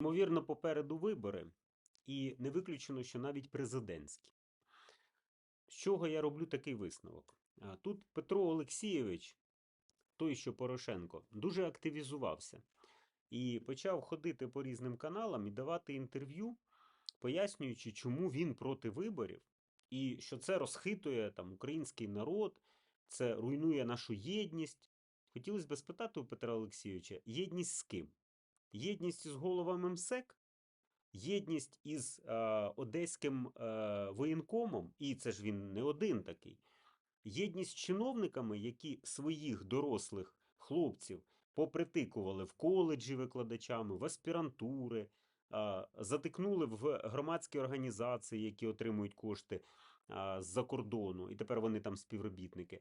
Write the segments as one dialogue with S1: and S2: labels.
S1: Ймовірно, попереду вибори, і не виключено, що навіть президентські. З чого я роблю такий висновок? Тут Петро Олексійович, той, що Порошенко, дуже активізувався і почав ходити по різним каналам і давати інтерв'ю, пояснюючи, чому він проти виборів, і що це розхитує там український народ, це руйнує нашу єдність. Хотілося б спитати у Петра Олексійовича, єдність з ким? Єдність із головами МСЕК, єдність із е, одеським е, воєнкомом, і це ж він не один такий. Єдність з чиновниками, які своїх дорослих хлопців попритикували в коледжі викладачами, в аспірантури, а, затикнули в громадські організації, які отримують кошти з-за кордону, і тепер вони там співробітники.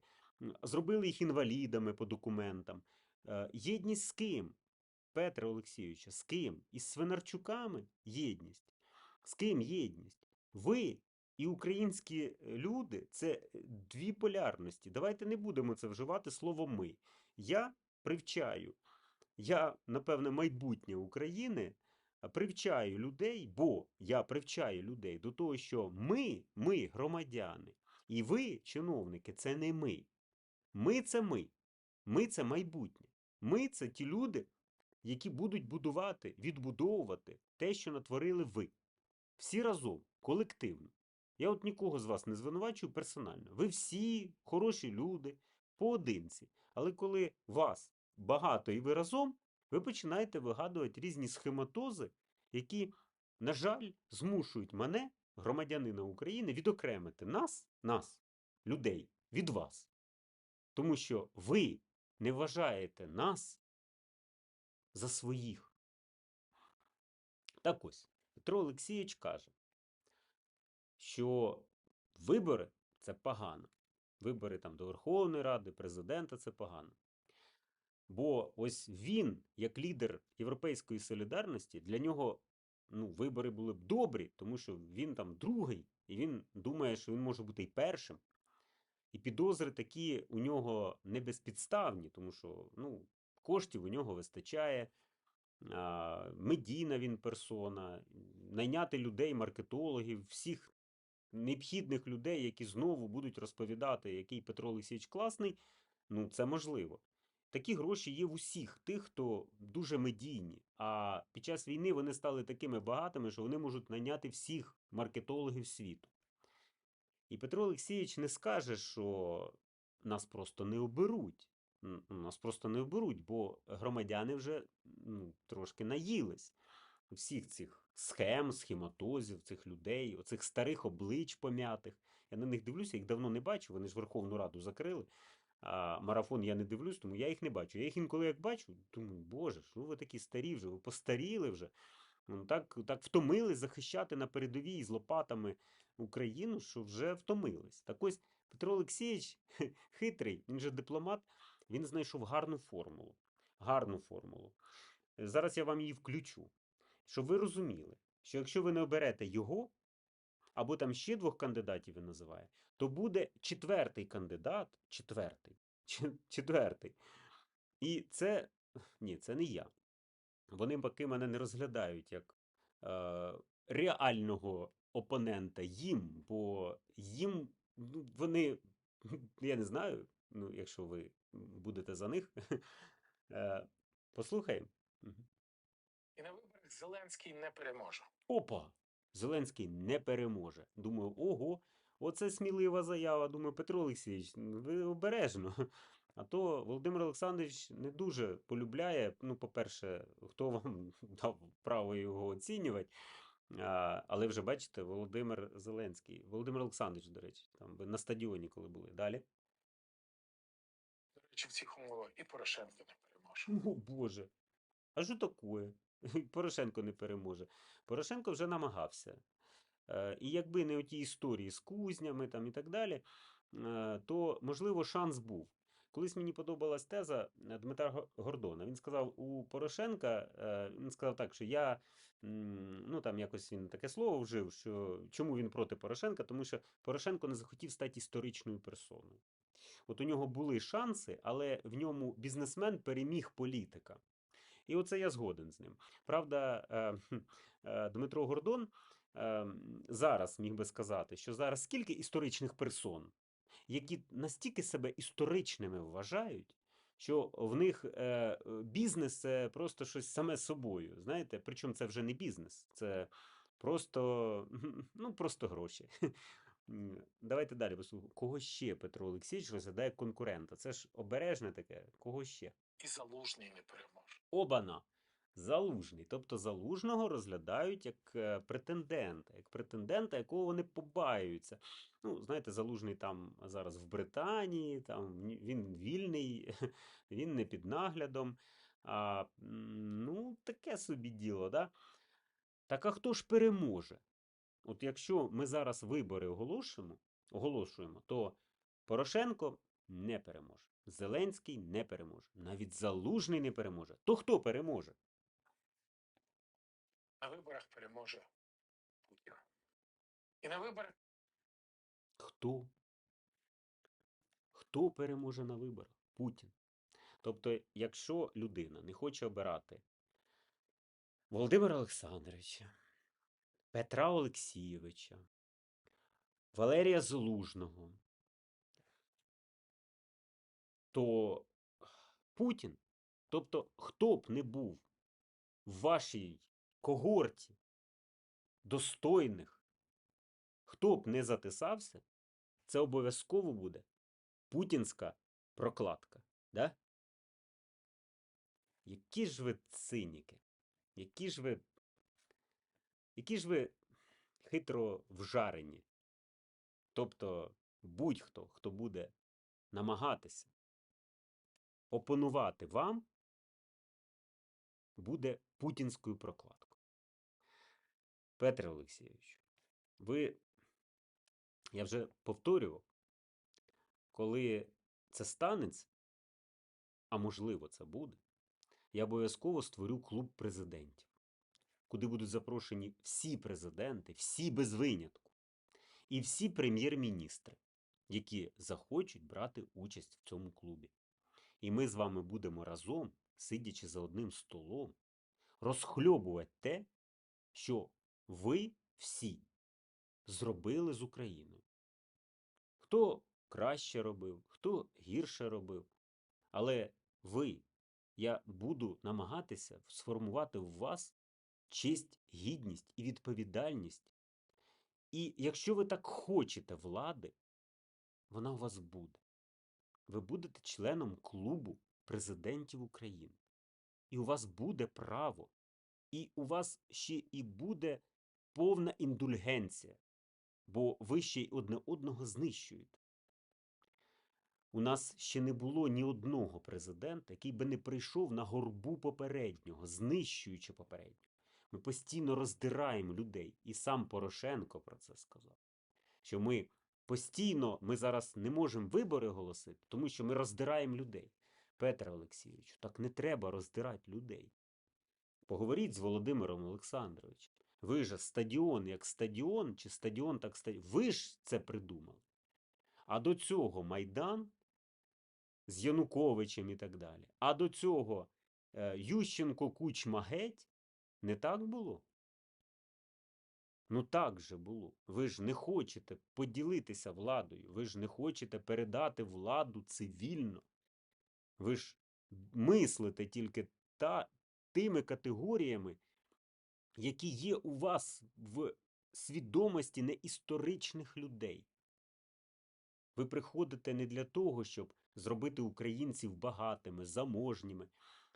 S1: Зробили їх інвалідами по документам. Е, Єдність з ким? Петра Олексійовича, з ким? Із Свинарчуками єдність. З ким єдність? Ви і українські е, люди це е, дві полярності. Давайте не будемо це вживати слово ми. Я привчаю, я, напевне, майбутнє України привчаю людей, бо я привчаю людей до того, що ми, ми громадяни, і ви, чиновники, це не ми. Ми це ми. Ми це майбутнє. Ми це ті люди, які будуть будувати, відбудовувати те, що натворили ви. Всі разом, колективно. Я от нікого з вас не звинувачую персонально. Ви всі хороші люди, поодинці. Але коли вас багато і ви разом, ви починаєте вигадувати різні схематози, які, на жаль, змушують мене, громадянина України, відокремити нас, нас, людей, від вас. Тому що ви не вважаєте нас за своїх. Так ось, Петро Олексійович каже, що вибори це погано. Вибори там до Верховної Ради, президента це погано. Бо ось він, як лідер Європейської солідарності, для нього ну, вибори були б добрі, тому що він там другий, і він думає, що він може бути і першим. І підозри такі у нього не безпідставні, тому що ну, коштів у нього вистачає, медійна він персона, найняти людей, маркетологів, всіх необхідних людей, які знову будуть розповідати, який Петро Олексійович класний, ну це можливо. Такі гроші є в усіх тих, хто дуже медійні. А під час війни вони стали такими багатими, що вони можуть найняти всіх маркетологів світу. І Петро Олексійович не скаже, що нас просто не оберуть. Нас просто не оберуть, бо громадяни вже ну, трошки наїлись всіх цих схем, схематозів, цих людей, оцих старих облич пом'ятих. Я на них дивлюся, їх давно не бачу. Вони ж Верховну Раду закрили. А марафон я не дивлюсь, тому я їх не бачу. Я їх інколи як бачу, думаю, боже, що ви такі старі вже, ви постаріли вже. Ну, так, так втомились захищати на передовій з лопатами Україну, що вже втомились. Так ось Петро Олексійович хитрий, він же дипломат, він знайшов гарну формулу. Гарну формулу. Е, Зараз я вам її включу. Щоб ви розуміли, що якщо ви не оберете його, або там ще двох кандидатів він називає, то буде четвертий кандидат, четвертий, четвертий. І це, ні, це не я. Вони поки мене не розглядають як е, реального опонента їм, бо їм ну, вони, я не знаю, ну, якщо ви будете за них, е, послухаємо.
S2: І на виборах Зеленський не переможе.
S1: Опа! Зеленський не переможе. Думаю, ого, оце смілива заява. Думаю, Петро Олексійович, ви обережно. А то Володимир Олександрович не дуже полюбляє. Ну, по-перше, хто вам дав право його оцінювати. А, але вже бачите, Володимир Зеленський, Володимир Олександрович, до речі, там ви на стадіоні, коли були. Далі.
S2: Речі, в цих умовах і Порошенко не переможе.
S1: О, Боже. А що таке? Порошенко не переможе. Порошенко вже намагався. Е, І якби не оті історії з кузнями там і так далі, е, то, можливо, шанс був. Колись мені подобалась теза е, Дмитра Гордона. Він сказав, у Порошенка, він сказав так, що я, ну там якось він таке слово вжив, що чому він проти Порошенка, тому що Порошенко не захотів стати історичною персоною. От у нього були шанси, але в ньому бізнесмен переміг політика. І оце я згоден з ним. Правда, е, е, Дмитро Гордон е, зараз міг би сказати, що зараз скільки історичних персон, які настільки себе історичними вважають, що в них бізнес це просто щось саме собою. Знаєте, причому це вже не бізнес, це просто, ну, просто гроші. Давайте далі послухаємо. Кого ще Петро Олексійович розглядає конкурента? Це ж обережне таке. Кого ще?
S2: І залужний не переможе.
S1: Обана. Залужний. Тобто залужного розглядають як е, претендента, як претендента, якого вони побаюються. Ну, знаєте, залужний там зараз в Британії, там він вільний, він не під наглядом. А, ну, таке собі діло, да? Так а хто ж переможе? От якщо ми зараз вибори оголошуємо, оголошуємо, то Порошенко не переможе. Зеленський не переможе. Навіть Залужний не переможе. То хто переможе?
S2: На виборах переможе Путін. І на виборах
S1: Хто? Хто переможе на виборах? Путін. Тобто, якщо людина не хоче обирати Володимира Олександровича, Петра Олексійовича, Валерія Залужного, то Путін, тобто, хто б не був в вашій когорті достойних, хто б не затисався, це обов'язково буде путінська прокладка. Да? Які ж ви циніки, які ж ви, які ж ви хитро вжарені. Тобто будь-хто, хто буде намагатися опонувати вам, буде путінською прокладкою. Петре Олексійович, ви, я вже повторював, коли це станеться, а можливо це буде, я обов'язково створю клуб президентів, куди будуть запрошені всі президенти, всі без винятку, і всі прем'єр-міністри, які захочуть брати участь в цьому клубі. І ми з вами будемо разом, сидячи за одним столом, розхльобувати те, що ви всі зробили з Україною. Хто краще робив, хто гірше робив. Але ви, я буду намагатися сформувати в вас честь, гідність і відповідальність. І якщо ви так хочете влади, вона у вас буде. Ви будете членом клубу президентів України. І у вас буде право, і у вас ще і буде повна індульгенція, бо ви ще й одне одного знищуєте. У нас ще не було ні одного президента, який би не прийшов на горбу попереднього, знищуючи попереднього. Ми постійно роздираємо людей, і сам Порошенко про це сказав. Що ми постійно, ми зараз не можемо вибори оголосити, тому що ми роздираємо людей. Петре Олексійовичу, так не треба роздирати людей. Поговоріть з Володимиром Олександровичем. Ви ж стадіон як стадіон, чи стадіон так стадіон. Ви ж це придумали. А до цього Майдан з Януковичем і так далі. А до цього е, Ющенко Кучма геть. Не так було? Ну так же було. Ви ж не хочете поділитися владою, ви ж не хочете передати владу цивільно. Ви ж мислите тільки та, тими категоріями, які є у вас в свідомості неісторичних людей. Ви приходите не для того, щоб зробити українців багатими, заможніми,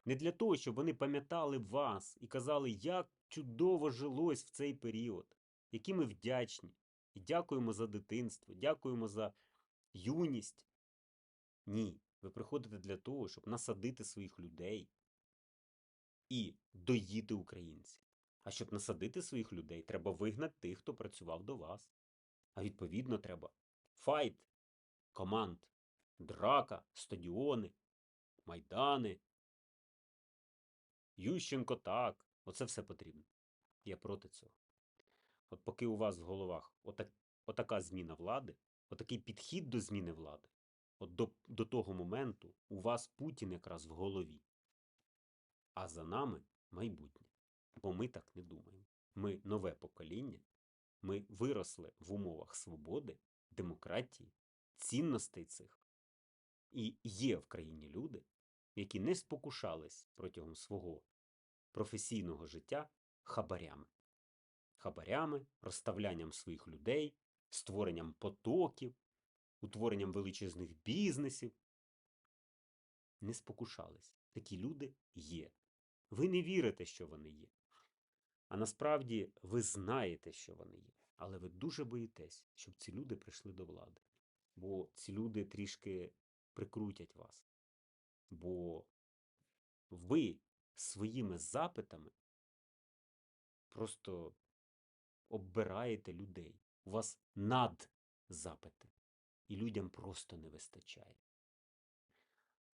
S1: не для того, щоб вони пам'ятали вас і казали, як чудово жилось в цей період, які ми вдячні, і дякуємо за дитинство, дякуємо за юність. Ні, ви приходите для того, щоб насадити своїх людей і доїти українців. А щоб насадити своїх людей, треба вигнати тих, хто працював до вас. А відповідно, треба файт, команд, драка, стадіони, майдани. Ющенко так. Оце все потрібно. Я проти цього. От поки у вас в головах отак, отака зміна влади, отакий підхід до зміни влади, от до, до того моменту у вас Путін якраз в голові. а за нами майбутнє. Бо ми так не думаємо. Ми нове покоління, ми виросли в умовах свободи, демократії, цінностей цих. І є в країні люди, які не спокушались протягом свого професійного життя хабарями. Хабарями, розставлянням своїх людей, створенням потоків, утворенням величезних бізнесів. Не спокушались. Такі люди є. Ви не вірите, що вони є. А насправді ви знаєте, що вони є. Але ви дуже боїтесь, щоб ці люди прийшли до влади. Бо ці люди трішки прикрутять вас. Бо ви своїми запитами просто оббираєте людей. У вас надзапити. І людям просто не вистачає.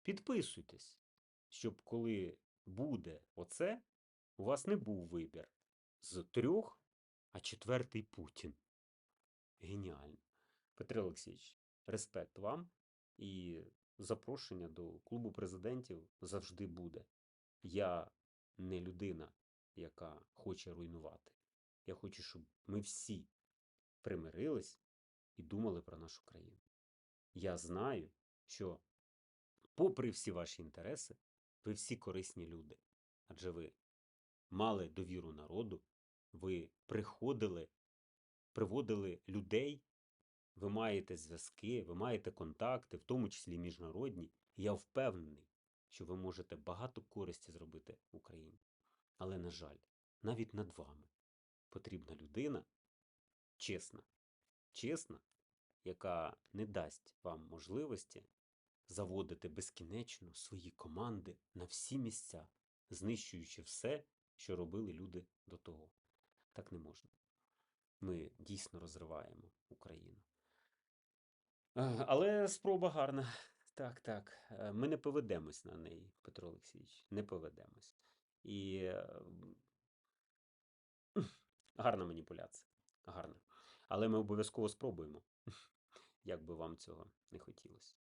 S1: Підписуйтесь, щоб коли буде оце, у вас не був вибір з трьох, а четвертий Путін. Геніально. Петро Олексійович, респект вам і запрошення до клубу президентів завжди буде. Я не людина, яка хоче руйнувати. Я хочу, щоб ми всі примирились і думали про нашу країну. Я знаю, що, попри всі ваші інтереси, ви всі корисні люди. Адже ви мали довіру народу, ви приходили, приводили людей, ви маєте зв'язки, ви маєте контакти, в тому числі міжнародні. Я впевнений, що ви можете багато користі зробити Україні. Але, на жаль, навіть над вами потрібна людина чесна, чесна, яка не дасть вам можливості заводити безкінечно свої команди на всі місця, знищуючи все, що робили люди до того. Так не можна. Ми дійсно розриваємо Україну. Але спроба гарна. Так, так. Е, Ми не поведемось на неї, Петро Олексійович. Не поведемось. І е, гарна маніпуляція. Гарна. Але ми обов'язково спробуємо, як би вам цього не хотілося.